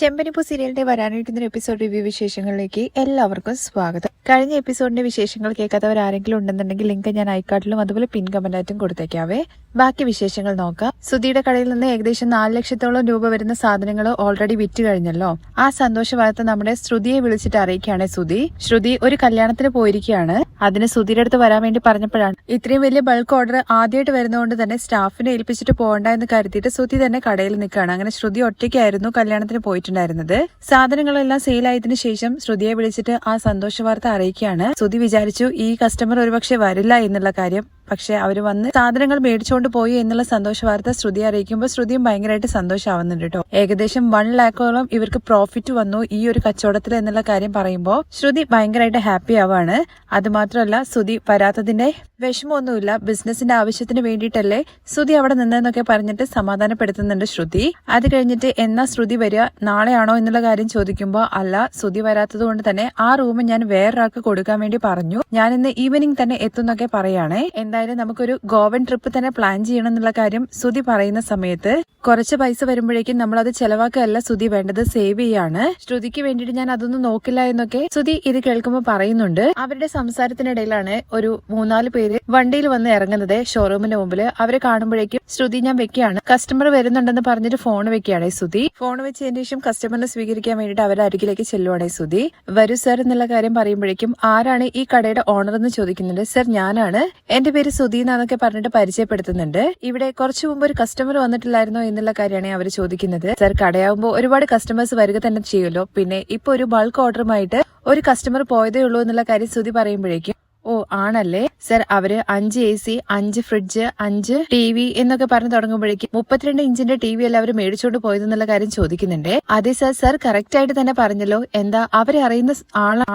ചെമ്പനിപ്പൂ സീരിയലിന്റെ വരാനിരിക്കുന്ന episode review വിശേഷങ്ങളിലേക്ക് എല്ലാവർക്കും സ്വാഗതം. കഴിഞ്ഞ എപ്പിസോഡിന്റെ വിശേഷങ്ങൾ കേൾക്കാത്തവർ ആരെങ്കിലും ഉണ്ടെന്നുണ്ടെങ്കിൽ ലിങ്ക് ഞാൻ ഐക്കാർഡിലും അതുപോലെ പിൻ കമന്റായിട്ടും കൊടുത്തേക്കാവേ. ബാക്കി വിശേഷങ്ങൾ നോക്കാം. സുധിയുടെ കടയിൽ നിന്ന് ഏകദേശം നാല് ലക്ഷത്തോളം രൂപ വരുന്ന സാധനങ്ങൾ ഓൾറെഡി വിറ്റ് കഴിഞ്ഞല്ലോ. ആ സന്തോഷ വാർത്ത നമ്മുടെ ശ്രുതിയെ വിളിച്ചിട്ട് അറിയിക്കുകയാണ് സുധി ശ്രുതി ഒരു കല്യാണത്തിന് പോയിരിക്കുകയാണ്. അതിന് സുധിയുടെ അടുത്ത് വരാൻ വേണ്ടി പറഞ്ഞപ്പോഴാണ്. ഇത്രയും വലിയ ബൾക്ക് ഓർഡർ ആദ്യമായിട്ട് വരുന്നതുകൊണ്ട് തന്നെ സ്റ്റാഫിനെ ഏൽപ്പിച്ചിട്ട് പോകണ്ട എന്ന് കരുതിയിട്ട് സുധി തന്നെ കടയിൽ നിൽക്കുകയാണ്. അങ്ങനെ ശ്രുതി ഒറ്റയ്ക്കായിരുന്നു കല്യാണത്തിന് പോയിട്ടുണ്ടായിരുന്നത് സാധനങ്ങളെല്ലാം സെയിലായതിനു ശേഷം ശ്രുതിയെ വിളിച്ചിട്ട് ആ സന്തോഷ വാർത്ത അറിയിക്കുകയാണ്. ശ്രുതി വിചാരിച്ചു ഈ കസ്റ്റമർ ഒരുപക്ഷെ വരില്ല എന്നുള്ള കാര്യം പക്ഷെ അവർ വന്ന് സാധനങ്ങൾ മേടിച്ചുകൊണ്ട് പോയി എന്നുള്ള സന്തോഷ വാർത്ത ശ്രുതി അറിയിക്കുമ്പോൾ ശ്രുതിയും ഭയങ്കരമായിട്ട് സന്തോഷമാവുന്നുണ്ട് കേട്ടോ. ഏകദേശം വൺ ലാക്കോളം ഇവർക്ക് പ്രോഫിറ്റ് വന്നു ഈ ഒരു കച്ചവടത്തിൽ എന്നുള്ള കാര്യം പറയുമ്പോൾ ശ്രുതി ഭയങ്കരമായിട്ട് ഹാപ്പി ആവാണ്. അത് മാത്രമല്ല ശ്രുതി വരാത്തതിന്റെ വിഷമമൊന്നുമില്ല. ബിസിനസിന്റെ ആവശ്യത്തിന് വേണ്ടിയിട്ടല്ലേ ശ്രുതി അവിടെ നിന്നെന്നൊക്കെ പറഞ്ഞിട്ട് സമാധാനപ്പെടുത്തുന്നുണ്ട് ശ്രുതി. അത് കഴിഞ്ഞിട്ട് എന്നാ ശ്രുതി വരിക നാളെയാണോ എന്നുള്ള കാര്യം ചോദിക്കുമ്പോൾ അല്ല ശ്രുതി വരാത്തത് കൊണ്ട് തന്നെ ആ റൂം ഞാൻ വേറൊരാൾക്ക് കൊടുക്കാൻ വേണ്ടി പറഞ്ഞു. ഞാൻ ഇന്ന് ഈവനിങ് തന്നെ എത്തുന്നൊക്കെ പറയുകയാണേ എന്തായാലും നമുക്കൊരു ഗോവൻ ട്രിപ്പ് തന്നെ പ്ലാൻ ചെയ്യണം എന്നുള്ള കാര്യം സുതി പറയുന്ന സമയത്ത് കുറച്ച് പൈസ വരുമ്പോഴേക്കും നമ്മൾ അത് ചെലവാക്കുകയല്ല സുതി വേണ്ടത് സേവ് ചെയ്യാണ്. ശ്രുതിക്ക് വേണ്ടിയിട്ട് ഞാൻ അതൊന്നും നോക്കില്ല എന്നൊക്കെ സുതി ഇത് കേൾക്കുമ്പോൾ പറയുന്നുണ്ട്. അവരുടെ സംസാരത്തിനിടയിലാണ് ഒരു മൂന്നാൽ പേര് വണ്ടിയിൽ വന്ന് ഇറങ്ങുന്നത് ഷോറൂമിന്റെ മുമ്പിൽ അവരെ കാണുമ്പോഴേക്കും ശ്രുതി ഞാൻ വെക്കുകയാണ്. കസ്റ്റമർ വരുന്നുണ്ടെന്ന് പറഞ്ഞിട്ട് ഫോൺ വെക്കുകയാണ് സുതി ഫോൺ വെച്ചതിന് ശേഷം കസ്റ്റമറിനെ സ്വീകരിക്കാൻ വേണ്ടിയിട്ട് അവരുടെ അരികിലേക്ക് ചെല്ലുവാണ് സുതി വരൂ സർ എന്നുള്ള കാര്യം പറയുമ്പോഴേക്കും ആരാണ് ഈ കടയുടെ ഓണർ എന്ന് ചോദിക്കുന്നുണ്ട്. സർ ഞാനാണ്. എന്റെ പേര് സുധി എന്നൊക്കെ പറഞ്ഞിട്ട് പരിചയപ്പെടുത്തുന്നുണ്ട്. ഇവിടെ കുറച്ചു മുമ്പ് ഒരു കസ്റ്റമർ വന്നിട്ടില്ലായിരുന്നോ എന്നുള്ള കാര്യമാണ് അവർ ചോദിക്കുന്നത്. സർ കടയാവുമ്പോൾ ഒരുപാട് കസ്റ്റമേഴ്സ് വരിക തന്നെ ചെയ്യുമല്ലോ. പിന്നെ ഇപ്പൊ ഒരു ബൾക്ക് ഓർഡറുമായിട്ട് ഒരു കസ്റ്റമർ പോയതേ ഉള്ളൂ എന്നുള്ള കാര്യം സുധി പറയുമ്പോഴേക്കും ഓ ആണല്ലേ? സർ അവർ അഞ്ച് എ സി അഞ്ച് ഫ്രിഡ്ജ് അഞ്ച് ടി വി എന്നൊക്കെ പറഞ്ഞു തുടങ്ങുമ്പോഴേക്കും മുപ്പത്തിരണ്ട് ഇഞ്ചിന്റെ ടി വി അല്ല അവർ മേടിച്ചോണ്ട് പോയതെന്നുള്ള കാര്യം ചോദിക്കുന്നുണ്ട്. അതെ സർ സർ കറക്റ്റ് ആയിട്ട് തന്നെ പറഞ്ഞല്ലോ. എന്താ അവരെ അറിയുന്ന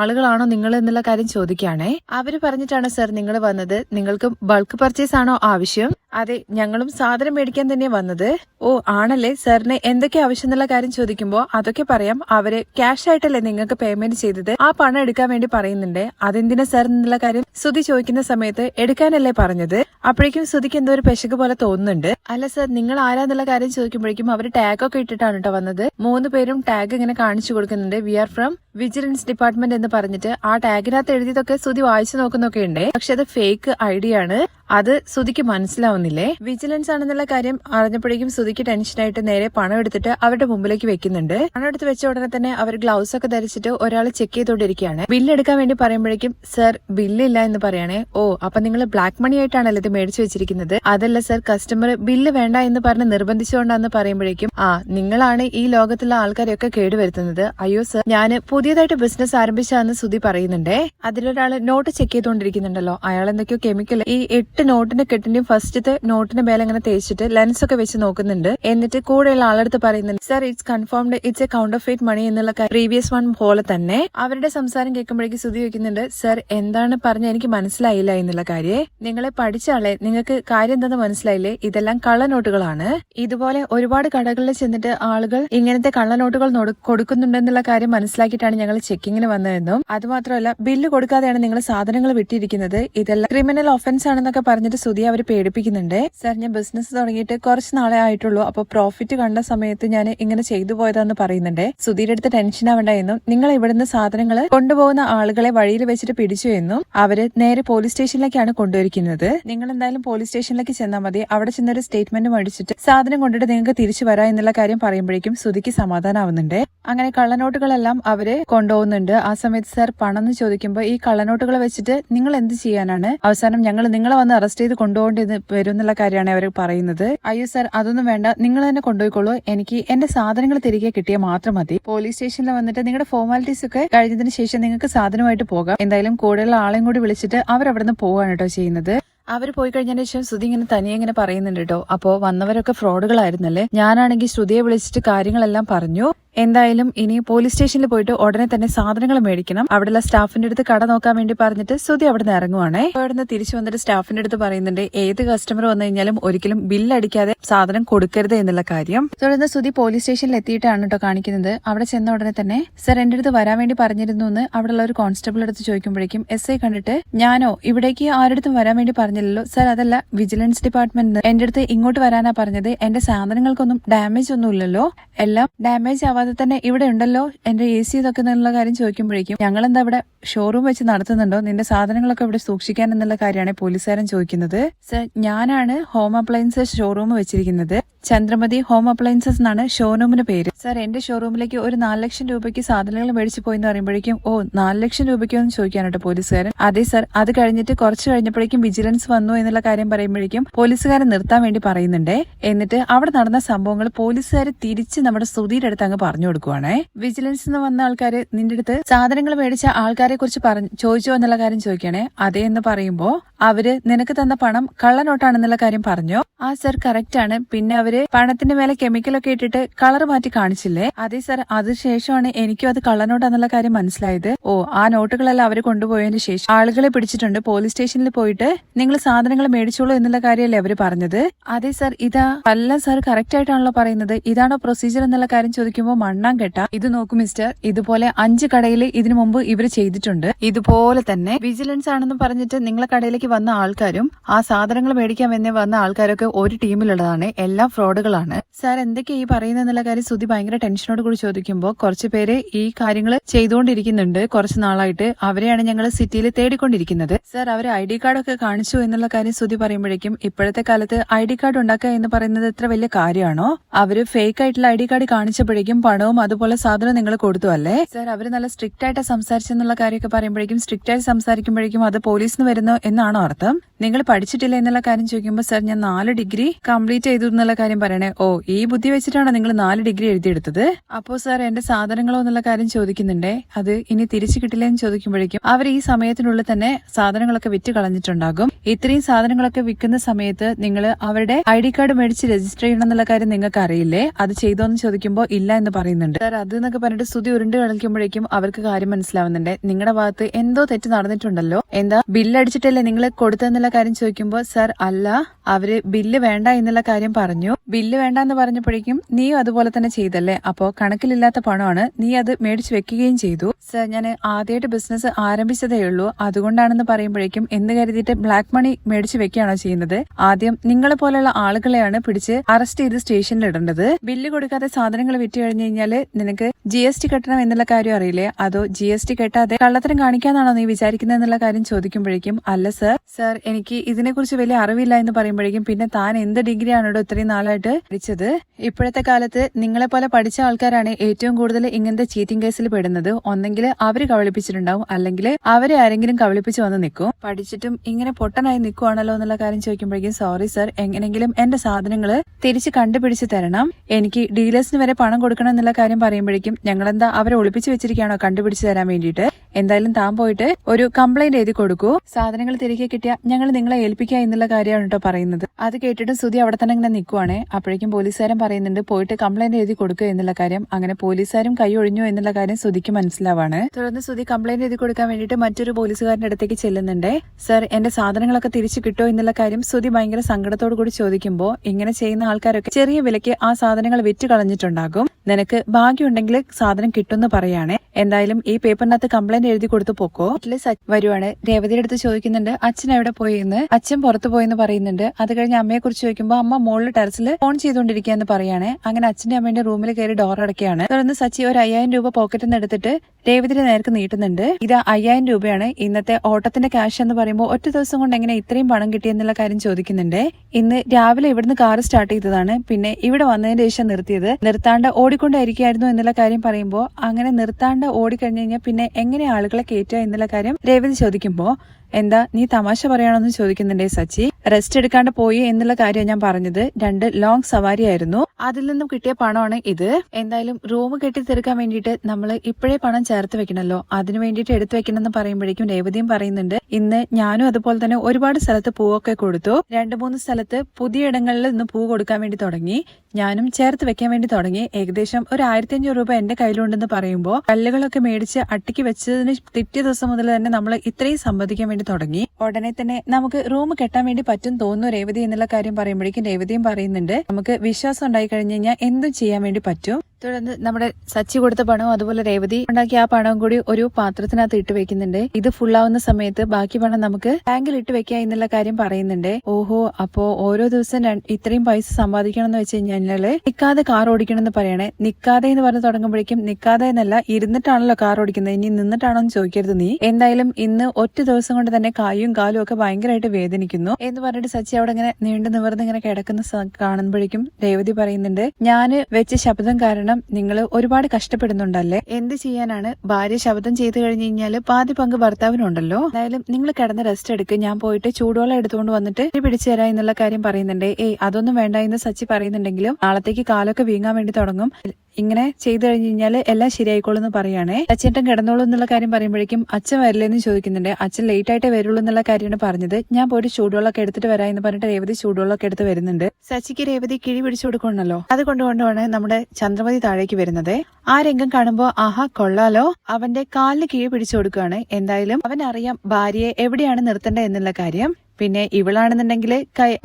ആളുകളാണോ നിങ്ങൾ എന്നുള്ള കാര്യം ചോദിക്കുകയാണേ. അവർ പറഞ്ഞിട്ടാണ് സർ നിങ്ങൾ വന്നത്. നിങ്ങൾക്ക് ബൾക്ക് പർച്ചേസ് ആണോ ആവശ്യം? അതെ ഞങ്ങളും സാധനം മേടിക്കാൻ തന്നെ വന്നത്. ഓ ആണല്ലേ? സാറിന് എന്തൊക്കെ ആവശ്യം എന്നുള്ള കാര്യം ചോദിക്കുമ്പോൾ അതൊക്കെ പറയാം. അവർ ക്യാഷ് ആയിട്ടല്ലേ നിങ്ങൾക്ക് പേയ്മെന്റ് ചെയ്തത്. ആ പണം എടുക്കാൻ വേണ്ടി പറയുന്നുണ്ട്. അതെന്തിനാ സാർ എന്നുള്ള കാര്യം സുധി ചോദിക്കുന്ന സമയത്ത് എടുക്കാനല്ലേ പറഞ്ഞത്? അപ്പോഴേക്കും ശ്രുതിക്ക് എന്തോ ഒരു പെശക് പോലെ തോന്നുന്നുണ്ട്. അല്ല സർ നിങ്ങൾ ആരാന്നുള്ള കാര്യം ചോദിക്കുമ്പോഴേക്കും അവർ ടാഗ് ഒക്കെ ഇട്ടിട്ടാണ് കേട്ടോ വന്നത്. മൂന്ന് പേരും ടാഗ് ഇങ്ങനെ കാണിച്ചു കൊടുക്കുന്നുണ്ട്. We are from vigilance department എന്ന് പറഞ്ഞിട്ട് ആ ടാഗിനകത്ത് എഴുതിയതൊക്കെ സുതി വായിച്ചു നോക്കുന്നൊക്കെ ഉണ്ട്. പക്ഷെ അത് ഫേക്ക് ഐഡിയ ആണ്. അത് സുതിക്ക് മനസ്സിലാവുന്നില്ലേ? വിജിലൻസ് ആണെന്നുള്ള കാര്യം അറിഞ്ഞപ്പോഴേക്കും സുതിക്ക് ടെൻഷനായിട്ട് നേരെ പണം എടുത്തിട്ട് അവരുടെ മുമ്പിലേക്ക് വെക്കുന്നുണ്ട്. പണം എടുത്ത് വെച്ച ഉടനെ തന്നെ അവർ ഗ്ലൗസ് ഒക്കെ ധരിച്ചിട്ട് ഒരാൾ ചെക്ക് ചെയ്തുകൊണ്ടിരിക്കുകയാണ് ബില്ല് എടുക്കാൻ വേണ്ടി പറയുമ്പോഴേക്കും സർ ബില്ലില്ല എന്ന് പറയണേ. ഓ അപ്പൊ നിങ്ങൾ ബ്ലാക്ക് മണി ആയിട്ടാണല്ലോ ഇത് മേടിച്ചു വെച്ചിരിക്കുന്നത്. അതല്ല സർ കസ്റ്റമർ ബില്ല് വേണ്ട എന്ന് പറഞ്ഞ് നിർബന്ധിച്ചുകൊണ്ടാന്ന് പറയുമ്പോഴേക്കും ആ നിങ്ങളാണ് ഈ ലോകത്തുള്ള ആൾക്കാരെയൊക്കെ കേടുവരുത്തുന്നത്. അയ്യോ സർ ഞാൻ പുതിയതായിട്ട് ബിസിനസ് ആരംഭിച്ചാന്ന് സുധി പറയുന്നുണ്ടേ. അതിലൊരാൾ നോട്ട് ചെക്ക് ചെയ്തുകൊണ്ടിരിക്കുന്നുണ്ടല്ലോ അയാൾ എന്തൊക്കെയോ കെമിക്കൽ ഈ എട്ട് നോട്ടിന്റെ കെട്ടിന്റെയും ഫസ്റ്റ് നോട്ടിന്റെ മേലെ ഇങ്ങനെ തേച്ചിട്ട് ലെൻസ് ഒക്കെ വെച്ച് നോക്കുന്നുണ്ട്. എന്നിട്ട് കൂടെയുള്ള ആളെടുത്ത് പറയുന്നുണ്ട് sir it's confirmed it's a counterfeit money എന്നുള്ള പ്രീവിയസ് വൺ പോലെ തന്നെ അവരുടെ സംസാരം കേൾക്കുമ്പോഴേക്ക് സുധി ചോദിക്കുന്നുണ്ട് സർ എന്താണ് പറഞ്ഞ എനിക്ക് മനസ്സിലായില്ല എന്നുള്ള കാര്യം. നിങ്ങളെ പഠിച്ച ആളെ നിങ്ങൾക്ക് കാര്യം എന്താണെന്ന് മനസ്സിലായില്ലേ? ഇതെല്ലാം കള്ളനോട്ടുകളാണ് ഇതുപോലെ ഒരുപാട് കടകളിൽ ചെന്നിട്ട് ആളുകൾ ഇങ്ങനത്തെ കള്ളനോട്ടുകൾ നൊടു- കൊടുക്കുന്നുണ്ടെന്നുള്ള കാര്യം മനസ്സിലാക്കിയിട്ടാണ് ഞങ്ങൾ ചെക്കിങ്ങിന് വന്നതെന്നും അതുമാത്രമല്ല ബില്ല് കൊടുക്കാതെയാണ് നിങ്ങൾ സാധനങ്ങൾ വിട്ടിരിക്കുന്നത്. ഇതെല്ലാം ക്രിമിനൽ ഒഫൻസ് ആണെന്നൊക്കെ പറഞ്ഞിട്ട് സുധി അവർ പേടിപ്പിക്കുന്നുണ്ട്. സർ ഞാൻ ബിസിനസ് തുടങ്ങിയിട്ട് കുറച്ച് നാളെ ആയിട്ടുള്ളൂ. അപ്പൊ പ്രോഫിറ്റ് കണ്ട സമയത്ത് ഞാൻ ഇങ്ങനെ ചെയ്തു പോയതാന്ന് പറയുന്നുണ്ട്. സുധീരെ അടുത്ത് ടെൻഷൻ ആവണ്ട എന്നും നിങ്ങൾ ഇവിടുന്ന് സാധനങ്ങൾ കൊണ്ടുപോകുന്ന ആളുകളെ വഴിയിൽ വെച്ചിട്ട് പിടിച്ചു എന്നും അവർ നേരെ പോലീസ് സ്റ്റേഷനിലേക്കാണ് കൊണ്ടുവരിക്കുന്നത്. നിങ്ങൾ എന്തായാലും പോലീസ് സ്റ്റേഷനിലേക്ക് ചെന്നാൽ മതി. അവിടെ ചെന്നൊരു സ്റ്റേറ്റ്മെന്റ് മേടിച്ചിട്ട് സാധനം കൊണ്ടിട്ട് നിങ്ങൾക്ക് തിരിച്ചു വരാം എന്നുള്ള കാര്യം പറയുമ്പോഴേക്കും സുധിക്ക് സമാധാനമാവുന്നുണ്ട് അങ്ങനെ കള്ളനോട്ടുകളെല്ലാം അവർ കൊണ്ടുപോകുന്നുണ്ട്. ആ സമയത്ത് സാർ പണം എന്ന് ചോദിക്കുമ്പോൾ ഈ കള്ളനോട്ടുകൾ വെച്ചിട്ട് നിങ്ങൾ എന്ത് ചെയ്യാനാണ്? അവസാനം ഞങ്ങൾ നിങ്ങളെ വന്ന് അറസ്റ്റ് ചെയ്ത് കൊണ്ടുപോകേണ്ടി വരും എന്നുള്ള കാര്യമാണ് അവർ പറയുന്നത്. അയ്യോ സാർ അതൊന്നും വേണ്ട. നിങ്ങൾ തന്നെ കൊണ്ടുപോയിക്കോളൂ. എനിക്ക് എന്റെ സാധനങ്ങൾ തിരികെ കിട്ടിയാൽ മാത്രം മതി. പോലീസ് സ്റ്റേഷനിൽ വന്നിട്ട് നിങ്ങളുടെ ഫോർമാലിറ്റീസ് ഒക്കെ കഴിഞ്ഞതിന് ശേഷം നിങ്ങൾക്ക് സാധനമായിട്ട് പോകാം. എന്തായാലും കൂടെയുള്ള ആളെയും കൂടി വിളിച്ചിട്ട് നിന്ന് പോവാണ് കേട്ടോ ചെയ്യുന്നത്. അവർ പോയി കഴിഞ്ഞതിന് ശേഷം ശ്രുതി ഇങ്ങനെ തനിയെ ഇങ്ങനെ പറയുന്നുണ്ട് കേട്ടോ. അപ്പോ വന്നവരൊക്കെ ഫ്രോഡുകളായിരുന്നല്ലേ ഞാനാണെങ്കിൽ ശ്രുതിയെ വിളിച്ചിട്ട് കാര്യങ്ങളെല്ലാം പറഞ്ഞു. എന്തായാലും ഇനി പോലീസ് സ്റ്റേഷനിൽ പോയിട്ട് ഉടനെ തന്നെ സാധനങ്ങൾ മേടിക്കണം. അവിടെയുള്ള സ്റ്റാഫിന്റെ അടുത്ത് കട നോക്കാൻ വേണ്ടി പറഞ്ഞിട്ട് ശ്രുതി അവിടെ നിന്ന് ഇറങ്ങുവാണേ. അവിടെ നിന്ന് തിരിച്ചു വന്നിട്ട് സ്റ്റാഫിന്റെ അടുത്ത് പറയുന്നുണ്ട് ഏത് കസ്റ്റമർ വന്നു കഴിഞ്ഞാലും ഒരിക്കലും ബില്ല് അടിക്കാതെ സാധനം കൊടുക്കരുത് എന്നുള്ള കാര്യം. തുടർന്ന് ശ്രുതി പോലീസ് സ്റ്റേഷനിൽ എത്തിയിട്ടാണ് കേട്ടോ കാണിക്കുന്നത്. അവിടെ ചെന്ന ഉടനെ തന്നെ സർ എന്റെ അടുത്ത് വരാൻ വേണ്ടി പറഞ്ഞിരുന്നു എന്ന് അവിടെയുള്ള ഒരു കോൺസ്റ്റബിൾ അടുത്ത് ചോദിക്കുമ്പോഴേക്കും എസ് ഐ കണ്ടിട്ട് ഞാനോ ഇവിടേക്ക് ആരുടെ വരാൻ വേണ്ടി പറഞ്ഞില്ലല്ലോ. സർ അതല്ല വിജിലൻസ് ഡിപ്പാർട്ട്മെന്റ് എന്റെ അടുത്ത് ഇങ്ങോട്ട് വരാനാ പറഞ്ഞത്. എന്റെ സാധനങ്ങൾക്കൊന്നും ഡാമേജ് ഒന്നും ഇല്ലല്ലോ എല്ലാം ഡാമേജ് ആവാതെ കൂടാതെ തന്നെ ഇവിടെ ഉണ്ടല്ലോ എന്റെ എ സി ഇതൊക്കെ എന്നുള്ള കാര്യം ചോദിക്കുമ്പോഴേക്കും ഞങ്ങൾ എന്താ ഇവിടെ ഷോറൂം വെച്ച് നടത്തുന്നുണ്ടോ? നിന്റെ സാധനങ്ങളൊക്കെ ഇവിടെ സൂക്ഷിക്കാൻ എന്നുള്ള കാര്യമാണ് പോലീസുകാരൻ ചോദിക്കുന്നത്. സർ ഞാനാണ് ഹോം അപ്ലയൻസസ് ഷോറൂം വെച്ചിരിക്കുന്നത്. ചന്ദ്രമതി ഹോം അപ്ലയൻസസ് എന്നാണ് ഷോറൂമിന് പേര്. സർ എന്റെ ഷോറൂമിലേക്ക് ഒരു നാല് ലക്ഷം രൂപയ്ക്ക് സാധനങ്ങൾ മേടിച്ചു പോയി എന്ന് പറയുമ്പോഴേക്കും ഓ നാല് ലക്ഷം രൂപയ്ക്കോ എന്ന് ചോദിക്കാനോട്ടോ പോലീസുകാരൻ. അതെ സർ അത് കഴിഞ്ഞിട്ട് കുറച്ച് കഴിഞ്ഞപ്പോഴേക്കും വിജിലൻസ് വന്നു എന്നുള്ള കാര്യം പറയുമ്പോഴേക്കും പോലീസുകാരൻ നിർത്താൻ വേണ്ടി പറയുന്നുണ്ടേ. എന്നിട്ട് അവിടെ നടന്ന സംഭവങ്ങൾ പോലീസുകാർ തിരിച്ച് നമ്മുടെ സ്തുതിയുടെ അടുത്ത് അങ്ങ് പറഞ്ഞു കൊടുക്കുവാണേ. വിജിലൻസ് എന്ന് വന്ന ആൾക്കാര് നിന്റെ അടുത്ത് സാധനങ്ങൾ മേടിച്ച ആൾക്കാരെ കുറിച്ച് പറഞ്ഞു ചോദിച്ചോ എന്നുള്ള കാര്യം ചോദിക്കണേ. അതേ എന്ന് പറയുമ്പോ അവർ നിനക്ക് തന്ന പണം കള്ളനോട്ടാണെന്നുള്ള കാര്യം പറഞ്ഞോ? ആ സർ കറക്റ്റ് ആണ്. പിന്നെ അവർ പണത്തിന്റെ മേലെ കെമിക്കലൊക്കെ ഇട്ടിട്ട് കളർ മാറ്റി കാണിച്ചില്ലേ? അതെ സർ അതിനുശേഷമാണ് എനിക്കും അത് കള്ളനോട്ടാന്നുള്ള കാര്യം മനസ്സിലായത്. ഓ ആ നോട്ടുകളെല്ലാം അവർ കൊണ്ടുപോയതിന് ശേഷം ആളുകളെ പിടിച്ചിട്ടുണ്ട്. പോലീസ് സ്റ്റേഷനിൽ പോയിട്ട് നിങ്ങൾ സാധനങ്ങൾ മേടിച്ചോളൂ എന്നുള്ള കാര്യമല്ലേ അവർ പറഞ്ഞത്? അതെ സർ ഇതാ. അല്ല സർ കറക്റ്റ് ആയിട്ടാണല്ലോ പറയുന്നത്. ഇതാണോ പ്രൊസീജിയർ എന്നുള്ള കാര്യം ചോദിക്കുമ്പോൾ മണ്ണാൻ കെട്ട. ഇത് നോക്കൂ മിസ്റ്റർ ഇതുപോലെ അഞ്ച് കടയിൽ ഇതിനു മുമ്പ് ഇവർ ചെയ്തിട്ടുണ്ട്. ഇതുപോലെ തന്നെ വിജിലൻസ് ആണെന്ന് പറഞ്ഞിട്ട് നിങ്ങളെ കടയിലേക്ക് വന്ന ആൾക്കാരും ആ സാധനങ്ങൾ മേടിക്കാൻ വന്ന ആൾക്കാരൊക്കെ ഒരു ടീമിലുള്ളതാണ് എല്ലാം ഫ്രോഡുകളാണ് സാർ എന്തൊക്കെയാ ഈ പറയുന്നത് എന്നുള്ള കാര്യം സുധി ഭയങ്കര ടെൻഷനോട് കൂടി ചോദിക്കുമ്പോൾ കുറച്ച് പേര് ഈ കാര്യങ്ങൾ ചെയ്തുകൊണ്ടിരിക്കുന്നുണ്ട്. കുറച്ച് നാളായിട്ട് അവരെയാണ് ഞങ്ങൾ സിറ്റിയിൽ തേടിക്കൊണ്ടിരിക്കുന്നത്. സാർ അവർ ഐ ഡി കാർഡൊക്കെ കാണിച്ചു എന്നുള്ള കാര്യം സുധി പറയുമ്പോഴേക്കും ഇപ്പോഴത്തെ കാലത്ത് ഐ ഡി കാർഡ് ഉണ്ടാക്കുക എന്ന് പറയുന്നത് എത്ര വലിയ കാര്യമാണോ? അവർ ഫേക്ക് ആയിട്ടുള്ള ഐ ഡി കാർഡ് കാണിച്ചപ്പോഴേക്കും പണവും അതുപോലെ സാധനവും നിങ്ങൾ കൊടുത്തു അല്ലേ? സാർ അവർ നല്ല സ്ട്രിക്റ്റ് ആയിട്ട് സംസാരിച്ചെന്നുള്ള കാര്യമൊക്കെ പറയുമ്പോഴേക്കും സ്ട്രിക്റ്റ് ആയിട്ട് സംസാരിക്കുമ്പോഴേക്കും അത് പോലീസിന് വരുന്നു എന്നാണോ അർത്ഥം? നിങ്ങൾ പഠിച്ചിട്ടില്ല എന്നുള്ള കാര്യം ചോദിക്കുമ്പോൾ സാർ ഞാൻ നാല് ഡിഗ്രി കംപ്ലീറ്റ് ചെയ്തു എന്നുള്ള കാര്യം പറയണേ. ഓ ഈ ബുദ്ധി വെച്ചിട്ടാണ് നിങ്ങൾ നാല് ഡിഗ്രി എഴുതിയെടുത്തത്? അപ്പോ സാർ എന്റെ സാധനങ്ങളോ എന്നുള്ള കാര്യം ചോദിക്കുന്നുണ്ടേ. അത് ഇനി തിരിച്ചു കിട്ടില്ല എന്ന് ചോദിക്കുമ്പോഴേക്കും അവർ ഈ സമയത്തിനുള്ളിൽ തന്നെ സാധനങ്ങളൊക്കെ വിറ്റ് കളഞ്ഞിട്ടുണ്ടാകും. ഇത്രയും സാധനങ്ങളൊക്കെ വിൽക്കുന്ന സമയത്ത് നിങ്ങൾ അവരുടെ ഐ ഡി കാർഡ് മേടിച്ച് രജിസ്റ്റർ ചെയ്യണം എന്നുള്ള കാര്യം നിങ്ങൾക്ക് അറിയില്ലേ? അത് ചെയ്തോന്ന് ചോദിക്കുമ്പോൾ ഇല്ല എന്ന് പറയുന്നുണ്ട്. സാർ അത് എന്നൊക്കെ പറഞ്ഞിട്ട് സ്തുതി ഉരുണ്ട് കളിക്കുമ്പോഴേക്കും അവർക്ക് കാര്യം മനസ്സിലാവുന്നുണ്ട്. നിങ്ങളുടെ ഭാഗത്ത് എന്തോ തെറ്റ് നടന്നിട്ടുണ്ടല്ലോ. എന്താ ബില്ലടിച്ചിട്ടല്ലേ നിങ്ങൾ കൊടുത്തെന്നുള്ള കാര്യം ചോദിക്കുമ്പോൾ സാർ അല്ല അവർ ബില്ല് വേണ്ട എന്നുള്ള കാര്യം പറഞ്ഞു. ബില്ല് വേണ്ടെന്ന് പറഞ്ഞപ്പോഴേക്കും നീയും അതുപോലെ തന്നെ ചെയ്തല്ലേ? അപ്പോ കണക്കിലില്ലാത്ത പണമാണ്. നീ അത് മേടിച്ചു വെക്കുകയും ചെയ്തു. സർ ഞാൻ ആദ്യമായിട്ട് ബിസിനസ് ആരംഭിച്ചതേ ഉള്ളൂ. അതുകൊണ്ടാണെന്ന് പറയുമ്പോഴേക്കും എന്ന് കരുതിയിട്ട് ബ്ലാക്ക് മണി മേടിച്ചു വെക്കുകയാണോ ചെയ്യുന്നത്? ആദ്യം നിങ്ങളെ പോലെയുള്ള ആളുകളെയാണ് പിടിച്ച് അറസ്റ്റ് ചെയ്ത് സ്റ്റേഷനിൽ ഇടേണ്ടത്. ബില്ല് കൊടുക്കാതെ സാധനങ്ങൾ വിറ്റ് കഴിഞ്ഞു കഴിഞ്ഞാൽ നിനക്ക് ജി എസ് ടി കെട്ടണം എന്നുള്ള കാര്യം അറിയില്ലേ? അതോ ജി എസ് ടി കെട്ടാതെ കള്ളത്തരം കാണിക്കാന്നാണോ നീ വിചാരിക്കുന്നത് എന്നുള്ള കാര്യം ചോദിക്കുമ്പോഴേക്കും അല്ല സർ. സർ എനിക്ക് ഇതിനെക്കുറിച്ച് വലിയ അറിവില്ല എന്ന് പറയുമ്പോഴേക്കും പിന്നെ താൻ എന്ത് ഡിഗ്രി ആണോ ഇത്രയും നാളായിട്ട് പഠിച്ചത് ഇപ്പോഴത്തെ കാലത്ത് നിങ്ങളെ പോലെ പഠിച്ച ആൾക്കാരാണ് ഏറ്റവും കൂടുതൽ ഇങ്ങനത്തെ ചീറ്റിംഗ് കേസിൽ പെടുന്നത്. ഒന്നെങ്കിൽ അവർ കവളിപ്പിച്ചിട്ടുണ്ടാവും അല്ലെങ്കിൽ അവരെ ആരെങ്കിലും കവളിപ്പിച്ച് വന്ന് നിൽക്കും. പഠിച്ചിട്ടും ഇങ്ങനെ പൊട്ടനായി നിൽക്കുവാണല്ലോ എന്നുള്ള കാര്യം ചോദിക്കുമ്പോഴേക്കും സോറി സർ എങ്ങനെങ്കിലും എന്റെ സാധനങ്ങൾ തിരിച്ച് കണ്ടുപിടിച്ച് തരണം. എനിക്ക് ഡീലേഴ്സിന് വരെ പണം കൊടുക്കണം എന്നുള്ള കാര്യം പറയുമ്പോഴേക്കും ഞങ്ങളെന്താ അവരെ ഒളിപ്പിച്ച് വെച്ചിരിക്കുകയാണോ കണ്ടുപിടിച്ച് തരാൻ വേണ്ടിയിട്ട്? എന്തായാലും താൻ പോയിട്ട് ഒരു കംപ്ലൈന്റ് എഴുതി കൊടുക്കൂ. സാധനങ്ങൾ തിരികെ കിട്ടിയാൽ ഞങ്ങൾ നിങ്ങളെ ഏൽപ്പിക്കുക എന്നുള്ള കാര്യമാണ് കേട്ടോ പറയുന്നത്. അത് കേട്ടിട്ട് സുധി അവിടെ തന്നെ ഇങ്ങനെ നിൽക്കുവാണ് അപ്പോഴേക്കും പോലീസുകാരൻ പറയുന്നുണ്ട് പോയിട്ട് കംപ്ലൈന്റ് എഴുതി കൊടുക്കുക എന്നുള്ള കാര്യം. അങ്ങനെ പോലീസുകാരും കൈ ഒഴിഞ്ഞു എന്നുള്ള കാര്യം സുധിക്ക് മനസ്സിലാവാണ്. തുടർന്ന് സുധി കംപ്ലൈന്റ് എഴുതി കൊടുക്കാൻ വേണ്ടിട്ട് മറ്റൊരു പോലീസുകാരന്റെ അടുത്തേക്ക് ചെല്ലുന്നുണ്ട്. സർ എന്റെ സാധനങ്ങളൊക്കെ തിരിച്ചു കിട്ടോ എന്നുള്ള കാര്യം സുധി ഭയങ്കര സങ്കടത്തോടു കൂടി ചോദിക്കുമ്പോൾ ഇങ്ങനെ ചെയ്യുന്ന ആൾക്കാരൊക്കെ ചെറിയ വിലയ്ക്ക് ആ സാധനങ്ങൾ വിറ്റ് കളഞ്ഞിട്ടുണ്ടാകും. നിനക്ക് ഭാഗ്യമുണ്ടെങ്കിൽ സാധനം കിട്ടുമെന്ന് പറയാണേ. എന്തായാലും ഈ പേപ്പറിനകത്ത് കംപ്ലൈന്റ് എഴുതി കൊടുത്ത് പോക്കോ? വീട്ടിൽ വരുവാണ്. രേവതിയുടെ അടുത്ത് ചോദിക്കുന്നുണ്ട് അച്ഛൻ എവിടെ പോയി എന്ന് അച്ഛൻ പുറത്തു പോയെന്ന് പറയുന്നുണ്ട്. അത് കഴിഞ്ഞ് അമ്മയെ കുറിച്ച് ചോദിക്കുമ്പോൾ അമ്മ മുകളിൽ ടെറസിൽ ഫോൺ ചെയ്തുകൊണ്ടിരിക്കുകയെന്ന് പറയാണ്. അങ്ങനെ അച്ഛന്റെ അമ്മയുടെ റൂമിൽ കയറി ഡോർ അടയ്ക്കുകയാണ്. തുടർന്ന് സച്ചി ഒരു അയ്യായിരം രൂപ പോക്കറ്റിൽ നിന്ന് എടുത്തിട്ട് രേവതിയുടെ നേർക്ക് നീട്ടുന്നുണ്ട്. ഇത് അയ്യായിരം രൂപയാണ്. ഇന്നത്തെ ഓട്ടത്തിന്റെ ക്യാഷ് എന്ന് പറയുമ്പോൾ ഒറ്റ ദിവസം കൊണ്ട് എങ്ങനെ ഇത്രയും പണം കിട്ടിയെന്നുള്ള കാര്യം ചോദിക്കുന്നുണ്ട്. ഇന്ന് രാവിലെ ഇവിടുന്ന് കാർ സ്റ്റാർട്ട് ചെയ്തതാണ്. പിന്നെ ഇവിടെ വന്നതിന് ശേഷം നിർത്തിയത്. നിർത്താണ്ട് ഓടിക്കൊണ്ടായിരിക്കായിരുന്നു എന്നുള്ള കാര്യം പറയുമ്പോൾ അങ്ങനെ നിർത്താണ്ട് ഓടിക്കഴിഞ്ഞു കഴിഞ്ഞാൽ പിന്നെ എങ്ങനെ ആളുകളെ കയറ്റുക എന്നുള്ള കാര്യം രേവതി ചോദിക്കുമ്പോൾ എന്താ നീ തമാശ പറയാണെന്ന് ചോദിക്കുന്നുണ്ടേ സച്ചി. റെസ്റ്റ് എടുക്കാണ്ട് പോയി എന്നുള്ള കാര്യം ഞാൻ പറഞ്ഞത് രണ്ട് ലോങ് സവാരി ആയിരുന്നു. അതിൽ നിന്നും കിട്ടിയ പണമാണ് ഇത്. എന്തായാലും റൂം കെട്ടി തീർക്കാൻ വേണ്ടിയിട്ട് നമ്മൾ ഇപ്പോഴേ പണം ചേർത്ത് വെക്കണല്ലോ. അതിന് വേണ്ടിയിട്ട് എടുത്തു വെക്കണമെന്ന് പറയുമ്പോഴേക്കും രേവതിയും പറയുന്നുണ്ട് ഇന്ന് ഞാനും അതുപോലെ തന്നെ ഒരുപാട് സ്ഥലത്ത് പൂവൊക്കെ കൊടുത്തു. രണ്ട് മൂന്ന് സ്ഥലത്ത് പുതിയ ഇടങ്ങളിൽ നിന്ന് പൂ കൊടുക്കാൻ വേണ്ടി തുടങ്ങി. ഞാനും ചേർത്ത് വെക്കാൻ വേണ്ടി തുടങ്ങി. ഏകദേശം ഒരു ആയിരത്തി അഞ്ഞൂറ് രൂപ എന്റെ കയ്യിലുണ്ടെന്ന് പറയുമ്പോൾ കല്ലുകളൊക്കെ മേടിച്ച് അട്ടിക്ക് വെച്ചതിന് പിറ്റേ ദിവസം മുതൽ തന്നെ നമ്മൾ ഇത്രയും സമ്പാദിക്കാൻ വേണ്ടി തുടങ്ങി. ഉടനെ തന്നെ നമുക്ക് റൂം കെട്ടാൻ വേണ്ടി പറ്റും തോന്നുന്നു രേവതി എന്നുള്ള കാര്യം പറയുമ്പോഴേക്കും രേവതിയും പറയുന്നുണ്ട് നമുക്ക് വിശ്വാസം ഉണ്ടായി കഴിഞ്ഞു കഴിഞ്ഞാൽ എന്തും ചെയ്യാൻ വേണ്ടി പറ്റും. തുടർന്ന് നമ്മുടെ സച്ചി കൊടുത്ത പണവും അതുപോലെ രേവതി ഉണ്ടാക്കിയ ആ പണവും കൂടി ഒരു പാത്രത്തിനകത്ത് ഇട്ട് വെക്കുന്നുണ്ട്. ഇത് ഫുള്ളാവുന്ന സമയത്ത് ബാക്കി പണം നമുക്ക് ബാങ്കിൽ ഇട്ട് വെക്കാം എന്നുള്ള കാര്യം പറയുന്നുണ്ട്. ഓഹോ അപ്പോ ഓരോ ദിവസം ഇത്രയും പൈസ സമ്പാദിക്കണം എന്ന് വെച്ച് കഴിഞ്ഞാൽ നിക്കാതെ കാർ ഓടിക്കണം എന്ന് പറയണേ. നിക്കാതെ എന്ന് പറഞ്ഞ് തുടങ്ങുമ്പോഴേക്കും നിക്കാതെ എന്നല്ല ഇരുന്നിട്ടാണല്ലോ കാർ ഓടിക്കുന്നത്. ഇനി നിന്നിട്ടാണോ എന്ന് ചോദിക്കരുത് നീ. എന്തായാലും ഇന്ന് ഒറ്റ ദിവസം കൊണ്ട് തന്നെ കായും കാലും ഒക്കെ ഭയങ്കരമായിട്ട് വേദനിക്കുന്നു എന്ന് പറഞ്ഞിട്ട് സച്ചി അവിടെ ഇങ്ങനെ നീണ്ടു നിവർന്ന് ഇങ്ങനെ കിടക്കുന്ന കാണുമ്പോഴേക്കും രേവതി പറയുന്നുണ്ട് ഞാൻ വെച്ച ശബ്ദം കാരണം നിങ്ങൾ ഒരുപാട് കഷ്ടപ്പെടുന്നുണ്ടല്ലേ? എന്ത് ചെയ്യാനാണ്? ഭാര്യ ശബ്ദം ചെയ്തു കഴിഞ്ഞു കഴിഞ്ഞാൽ പാതി പങ്ക് ഭർത്താവിനുണ്ടല്ലോ. എന്തായാലും നിങ്ങൾ കിടന്ന് റെസ്റ്റ് എടുക്ക്. ഞാൻ പോയിട്ട് ചൂടുവെള്ളം എടുത്തുകൊണ്ട് വന്നിട്ട് പിടിച്ചു തരാം എന്നുള്ള കാര്യം പറയുന്നുണ്ട്. ഏയ് അതൊന്നും വേണ്ട എന്ന് സച്ചി പറയുന്നുണ്ടെങ്കിലും നാളത്തേക്ക് കാലൊക്കെ വീങ്ങാൻ വേണ്ടി തുടങ്ങും. ഇങ്ങനെ ചെയ്തു കഴിഞ്ഞു കഴിഞ്ഞാൽ എല്ലാം ശരിയായിക്കോളും എന്ന് പറയുകയാണേ. അച്ഛൻ കിടന്നോളൂ എന്നുള്ള കാര്യം പറയുമ്പോഴേക്കും അച്ഛൻ വരില്ലെന്ന് ചോദിക്കുന്നുണ്ട്. അച്ഛൻ ലേറ്റ് ആയിട്ടേ വരുള്ളൂ എന്നുള്ള കാര്യമാണ് പറഞ്ഞത്. ഞാൻ പോയിട്ട് ചൂടുവെള്ളമൊക്കെ എടുത്തിട്ട് വരാം എന്ന് പറഞ്ഞിട്ട് രേവതി ചൂടുവെള്ളമൊക്കെ എടുത്ത് വരുന്നുണ്ട്. സച്ചിക്ക് രേവതി കിഴി പിടിച്ചു കൊടുക്കണല്ലോ അത് കൊണ്ടുകൊണ്ടാണ് നമ്മുടെ ചന്ദ്രമതി താഴേക്ക് വരുന്നത്. ആ രംഗം കാണുമ്പോ ആഹാ കൊള്ളാലോ. അവന്റെ കാലിന് കിഴി പിടിച്ചു കൊടുക്കുകയാണ് എന്തായാലും അവൻ അറിയാം ഭാര്യയെ എവിടെയാണ് നിർത്തേണ്ടത് എന്നുള്ള കാര്യം. പിന്നെ ഇവളാണെന്നുണ്ടെങ്കിൽ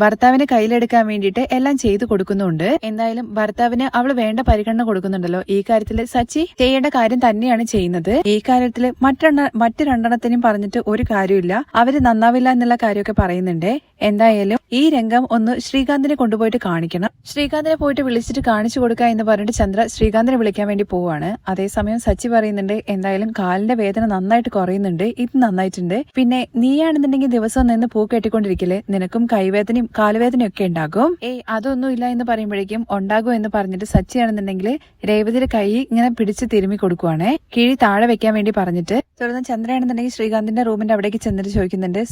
ഭർത്താവിനെ കയ്യിലെടുക്കാൻ വേണ്ടിയിട്ട് എല്ലാം ചെയ്തു കൊടുക്കുന്നുണ്ട്. എന്തായാലും ഭർത്താവിന് അവൾ വേണ്ട പരിഗണന കൊടുക്കുന്നുണ്ടല്ലോ. ഈ കാര്യത്തിൽ സച്ചി ചെയ്യേണ്ട കാര്യം തന്നെയാണ് ചെയ്യുന്നത്. ഈ കാര്യത്തിൽ മറ്റെണ്ണ മറ്റു രണ്ടെണ്ണത്തിനും പറഞ്ഞിട്ട് ഒരു കാര്യമില്ല അവർ നന്നാവില്ല എന്നുള്ള കാര്യമൊക്കെ പറയുന്നുണ്ട്. എന്തായാലും ഈ രംഗം ഒന്ന് ശ്രീകാന്തിനെ കൊണ്ടുപോയിട്ട് കാണിക്കണം. ശ്രീകാന്തിനെ പോയിട്ട് വിളിച്ചിട്ട് കാണിച്ചു കൊടുക്കുക എന്ന് പറഞ്ഞിട്ട് ചന്ദ്ര ശ്രീകാന്തിനെ വിളിക്കാൻ വേണ്ടി പോവാണ്. അതേസമയം സച്ചി പറയുന്നുണ്ട് എന്തായാലും കാലിന്റെ വേദന നന്നായിട്ട് കുറയുന്നുണ്ട്. ഇത് നന്നായിട്ടുണ്ട്. പിന്നെ നീയാണെന്നുണ്ടെങ്കിൽ ദിവസം നിന്ന് പൂ കെട്ടിക്കൊണ്ടിരിക്കൽ നിനക്കും കൈവേദനയും കാലുവേദനയും ഒക്കെ ഉണ്ടാകും. ഏയ് അതൊന്നും ഇല്ല എന്ന് പറയുമ്പോഴേക്കും ഉണ്ടാകും എന്ന് പറഞ്ഞിട്ട് സച്ചി ആണെന്നുണ്ടെങ്കിൽ രേവതിയുടെ കൈ ഇങ്ങനെ പിടിച്ച് തിരുമ്മി കൊടുക്കുവാണ്. കിഴി താഴെ വെക്കാൻ വേണ്ടി പറഞ്ഞിട്ട്. തുടർന്ന് ചന്ദ്രയാണെന്നുണ്ടെങ്കിൽ ശ്രീകാന്തിന്റെ റൂമിന്റെ അവിടേക്ക് ചെന്നിട്ട് ചോദിക്കുന്നുണ്ട്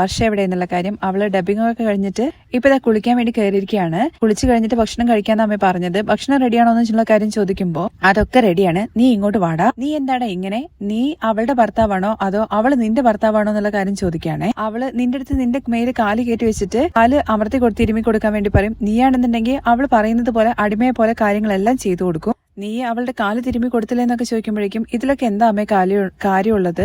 വർഷ എവിടെ എന്നുള്ള കാര്യം? അവൾ ഡബിംഗ് ഒക്കെ കഴിഞ്ഞിട്ട് ഇപ്പൊ ഇതാ കുളിക്കാൻ വേണ്ടി കയറിയിരിക്കുകയാണ്. കുളിച്ചു കഴിഞ്ഞിട്ട് ഭക്ഷണം കഴിക്കാൻ അമ്മ പറഞ്ഞത്. ഭക്ഷണം റെഡിയാണോ എന്നുള്ള കാര്യം ചോദിക്കുമ്പോ അതൊക്കെ റെഡിയാണ് നീ ഇങ്ങോട്ട് വാടാ. നീ എന്താണ് ഇങ്ങനെ? നീ അവളുടെ ഭർത്താവാണോ? അതോ അവൾ നിന്റെ ഭർത്താവാണോ എന്നുള്ള കാര്യം ചോദിക്കുകയാണ്. അവൾ നിന്റെ അടുത്ത് നിന്റെ മേൽ കാൽ കയറ്റി വെച്ചിട്ട് കാൽ അമർത്തി കൊടുത്ത് തിരുമ്മി കൊടുക്കാൻ വേണ്ടി പറയും. നീയാണെന്നുണ്ടെങ്കിൽ അവൾ പറയുന്നത് പോലെ അടിമയെ പോലെ കാര്യങ്ങളെല്ലാം ചെയ്തു കൊടുക്കും. നീ അവളുടെ കാൽ തിരുമ്മി കൊടുത്തില്ലെന്നൊക്കെ ചോദിക്കുമ്പോഴേക്കും ഇതിലൊക്കെ എന്താ അമ്മേ കാര്യമുള്ളത്?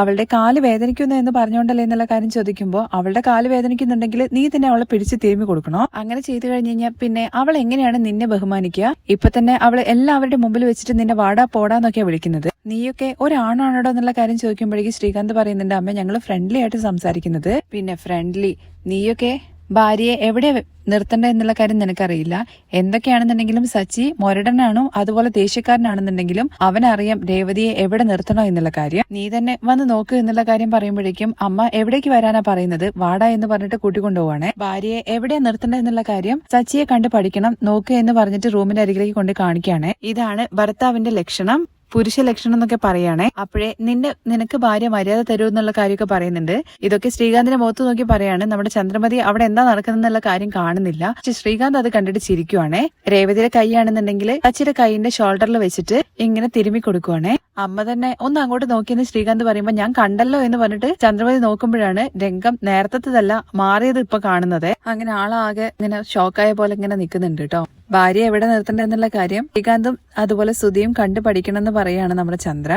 അവളുടെ കാൽ വേദനിക്കുന്നു എന്ന് പറഞ്ഞുകൊണ്ടല്ലേ എന്നുള്ള കാര്യം ചോദിക്കുമ്പോൾ അവളുടെ കാൽ വേദനിക്കുന്നുണ്ടെങ്കിൽ നീ തന്നെ അവളെ പിടിച്ച് തിരുമ്മി കൊടുക്കണോ? അങ്ങനെ ചെയ്തു കഴിഞ്ഞു കഴിഞ്ഞാൽ പിന്നെ അവൾ എങ്ങനെയാണ് നിന്നെ ബഹുമാനിക്കുക? ഇപ്പൊ തന്നെ അവൾ എല്ലാവരുടെ മുമ്പിൽ വെച്ചിട്ട് നിന്നെ വാടാ പോടാന്നൊക്കെയാ വിളിക്കുന്നത്. നീയൊക്കെ ഒരാണാണോടോ എന്നുള്ള കാര്യം ചോദിക്കുമ്പോഴേക്കും ശ്രീകാന്ത് പറയുന്നുണ്ട് അമ്മ ഞങ്ങൾ ഫ്രണ്ട്ലി ആയിട്ട് സംസാരിക്കുന്നത്. പിന്നെ ഫ്രണ്ട്ലി നീയൊക്കെ ഭാര്യയെ എവിടെ നിർത്തണ്ട എന്നുള്ള കാര്യം നിനക്കറിയില്ല. എന്തൊക്കെയാണെന്നുണ്ടെങ്കിലും സച്ചി മൊരടനാണോ അതുപോലെ ദേഷ്യക്കാരനാണെന്നുണ്ടെങ്കിലും അവനറിയാം രേവതിയെ എവിടെ നിർത്തണോ എന്നുള്ള കാര്യം. നീ തന്നെ വന്ന് നോക്ക് എന്നുള്ള കാര്യം പറയുമ്പോഴേക്കും അമ്മ എവിടേക്ക് വരാനാ പറയുന്നത്? വാടാ എന്ന് പറഞ്ഞിട്ട് കൂട്ടിക്കൊണ്ടുപോവാണ്. ഭാര്യയെ എവിടെ നിർത്തണ്ട എന്നുള്ള കാര്യം സച്ചിയെ കണ്ട് പഠിക്കണം നോക്ക് എന്ന് പറഞ്ഞിട്ട് റൂമിന്റെ അരികിലേക്ക് കൊണ്ട് കാണിക്കുകയാണ് ഇതാണ് ഭർത്താവിന്റെ ലക്ഷണം. പുരുഷ ലക്ഷണം എന്നൊക്കെ പറയുകയാണേ. അപ്പോഴേ നിന്റെ നിനക്ക് ഭാര്യ മര്യാദ തരൂ എന്നുള്ള കാര്യമൊക്കെ പറയുന്നുണ്ട്. ഇതൊക്കെ ശ്രീകാന്തിന്റെ മുഖത്ത് നോക്കി പറയാണ് നമ്മുടെ ചന്ദ്രമതി അവിടെ എന്താ നടക്കുന്നെന്നുള്ള കാര്യം കാണുന്നില്ല. പക്ഷെ ശ്രീകാന്ത് അത് കണ്ടിട്ട് ചിരിക്കുവാണേ രേവതിയുടെ കൈയാണെന്നുണ്ടെങ്കിൽ അച്ഛന്റെ കൈയിന്റെ ഷോൾഡറിൽ വെച്ചിട്ട് ഇങ്ങനെ തിരുമ്മി കൊടുക്കുവാണേ. അമ്മ തന്നെ ഒന്ന് അങ്ങോട്ട് നോക്കിയെന്ന് ശ്രീകാന്ത് പറയുമ്പോൾ ഞാൻ കണ്ടല്ലോ എന്ന് പറഞ്ഞിട്ട് ചന്ദ്രമതി നോക്കുമ്പോഴാണ് രംഗം നേരത്തതല്ല മാറിയത് ഇപ്പൊ കാണുന്നത്. അങ്ങനെ ആളാകെ ഇങ്ങനെ ഷോക്കായ പോലെ ഇങ്ങനെ നിൽക്കുന്നുണ്ട് കേട്ടോ ഭാര്യ എവിടെ നിർത്തണ്ടെന്നുള്ള കാര്യം ശ്രീകാന്തും അതുപോലെ സുധിയും കണ്ടു പഠിക്കണമെന്ന് പറയാണ് നമ്മുടെ ചന്ദ്ര.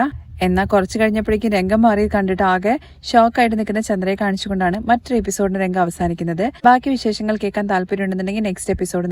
എന്നാൽ കുറച്ചു കഴിഞ്ഞപ്പോഴേക്കും രംഗം മാറി കണ്ടിട്ട് ആകെ ഷോക്കായിട്ട് നിൽക്കുന്ന ചന്ദ്രയെ കാണിച്ചുകൊണ്ടാണ് മറ്റൊരു എപ്പിസോഡിന്റെ രംഗം അവസാനിക്കുന്നത്. ബാക്കി വിശേഷങ്ങൾ കേൾക്കാൻ താല്പര്യമുണ്ടെന്നുണ്ടെങ്കിൽ നെക്സ്റ്റ് എപ്പിസോഡിൽ